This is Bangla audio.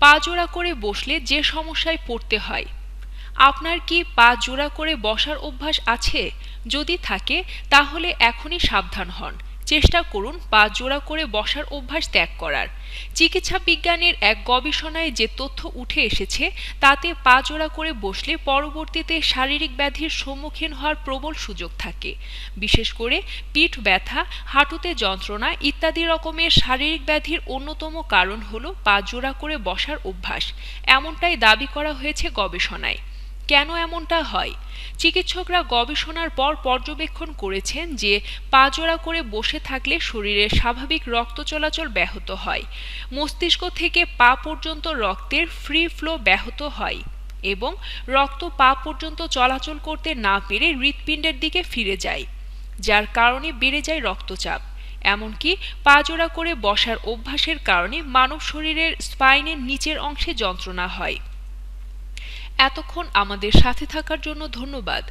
পা জোড়া করে বসলে যে সমস্যায় পড়তে হয়। আপনার কি পা জোড়া করে বসার অভ্যাস আছে? যদি থাকে, তাহলে এখনই সাবধান হন। চেষ্টা করুন পা জোড়া করে বসার অভ্যাস ত্যাগ করার। চিকিৎসা বিজ্ঞানের এক গবেষণায় যে তথ্য উঠে এসেছে, তাতে পা জোড়া করে বসলে পরবর্তীতে শারীরিক ব্যাধির সম্মুখীন হওয়ার প্রবল সুযোগ থাকে। বিশেষ করে পিঠ ব্যথা, হাঁটুতে যন্ত্রণা ইত্যাদি রকমের শারীরিক ব্যাধির অন্যতম কারণ হল পা জোড়া করে বসার অভ্যাস। এমনটাই দাবি করা হয়েছে গবেষণায়। কেন এমনটা হয়? চিকিৎসকরা গবেষণার পর পর্যবেক্ষণ করেছেন যে পা জোড়া করে বসে থাকলে শরীরের স্বাভাবিক রক্ত চলাচল ব্যাহত হয়। মস্তিষ্ক থেকে পা পর্যন্ত রক্তের ফ্রি ফ্লো ব্যাহত হয় এবং রক্ত পা পর্যন্ত চলাচল করতে না পেরে হৃৎপিণ্ডের দিকে ফিরে যায়, যার কারণে বেড়ে যায় রক্তচাপ। এমনকি পা জোড়া করে বসার অভ্যাসের কারণে মানব শরীরের স্পাইনের নিচের অংশে যন্ত্রণা হয়। এতক্ষণ আমাদের সাথে থাকার জন্য ধন্যবাদ।